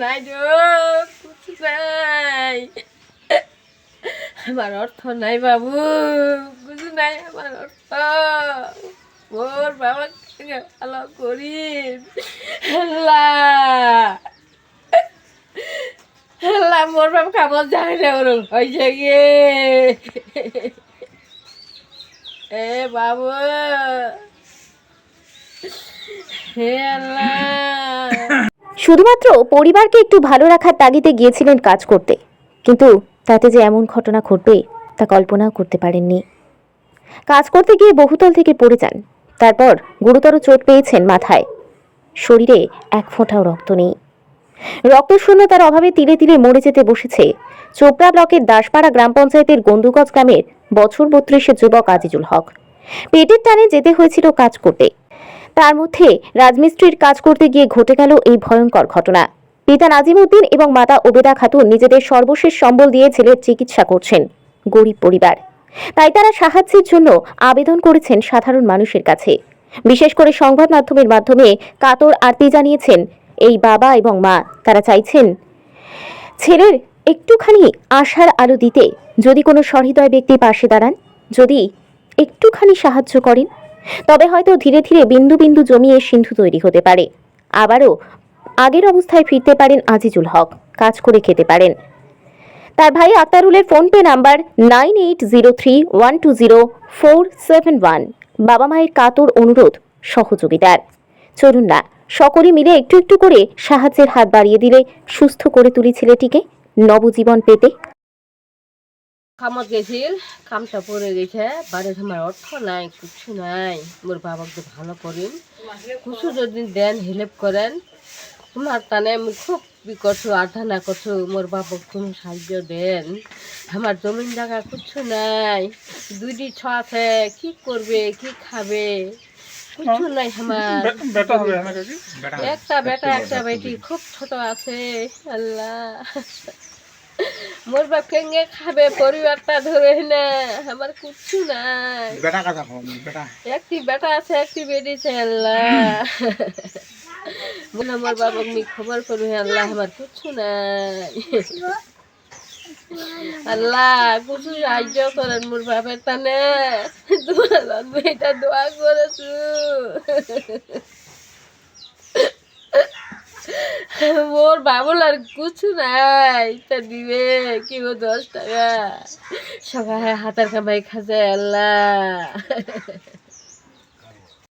নাই গো নাই আমার অর্থ নাই বাবু, কিছু নাই, আমার অর্থ। মোর বাবা ভালো আল্লাহ। আল্লাহ মোর বাবা কামত যায় না ওর হয়েছে গিয়ে এ বাবু। হে আল্লাহ। শুধুমাত্র পরিবারকে একটু ভালো রাখার তাগিদে গিয়েছিলেন কাজ করতে। কিন্তু তাতে যে এমন ঘটনা ঘটবে, তা কল্পনাও করতে পারেননি। কাজ করতে গিয়ে বহুতল থেকে পড়ে যান। তারপর গুরুতর চোট পেয়েছেন মাথায়। শরীরে এক ফোঁটাও রক্ত নেই। রক্তশূন্যতার অভাবে তিলে তিলে মরে যেতে বসেছে। চোপড়া ব্লকের দাসপাড়া গ্রাম পঞ্চায়েতের গন্দুগজ গ্রামের বছর বত্রিশের যুবক আজিজুল হক। পেটের টানে যেতে হয়েছিল কাজ করতে। তার মধ্যে রাজমিস্ত্রির কাজ করতে গিয়ে ঘটে গেল এই ভয়ঙ্কর ঘটনা। পিতা নাজিম উদ্দিন এবং মাতা ওবেদা খাতুন নিজেদের সর্বশেষ সম্বল দিয়ে ছেলের চিকিৎসা করছেন। গরিব পরিবার। তাই তারা সাহায্যের জন্য আবেদন করেছেন সাধারণ মানুষের কাছে। বিশেষ করে সংবাদ মাধ্যমের মাধ্যমে কাতর আরতি জানিয়েছেন এই বাবা এবং মা। তারা চাইছেন ছেলের একটুখানি আশার আলো দিতে। যদি কোনো সহৃদয় ব্যক্তি পাশে দাঁড়ান, যদি একটুখানি সাহায্য করেন। তবে হয়তো ধীরে ধীরে বিন্দু বিন্দু জমিয়ে সিন্ধু তৈরি হতে পারে। আবারও আগের অবস্থায় ফিরতে পারেন আজিজুল হক, কাজ করে খেতে পারেন। তার ভাই আক্তারুলের PhonePe number nine eight zero three one two zero four seven one. বাবা মায়ের কাতর অনুরোধ, সহযোগিতার। চলুন না, সকলে মিলে একটু একটু করে সাহায্যের হাত বাড়িয়ে দিলে সুস্থ করে তুলি ছেলেটিকে, নবজীবন পেতে। কামত গেছিল কামটা পড়ে গেছে বাড়িতে আমার অর্থ নাই কিছু নাই। মোর বাবাকে ভালো করিন কিছু যদি দেন হেল্প করেন। তোমার তানে আমি খুব করছ আর্ধনা করছ মোর বাবক তুমি সাহায্য দেন। আমার জমিন জায়গা কিছু নাই দুইটি ছ আছে কি করবে কি খাবে? কিছু নাই আমার। একটা বেটা একটা বেটি খুব ছোট আছে আল্লাহ। মোর বাপ কেঙ্গে খাবে পরিবারটা ধরে না আমার কিচ্ছু নাই। বেটা কথা কম বেটা। একটি বেটা আছে একটি বেটি আছে আল্লাহ। বলে আমার বাবা মি খবর করবে আল্লাহ আমার কিচ্ছু নাই। আল্লাহ কিছু সাহায্য করেন মোর বাপের তানে। তোমার মেয়েটা দোয়া করেছু। মোর বাবুল আর কিছু নাই। তা দিবে, কি গো দশ টাকা? সবাই হাতের কামাই খাজে আল্লাহ।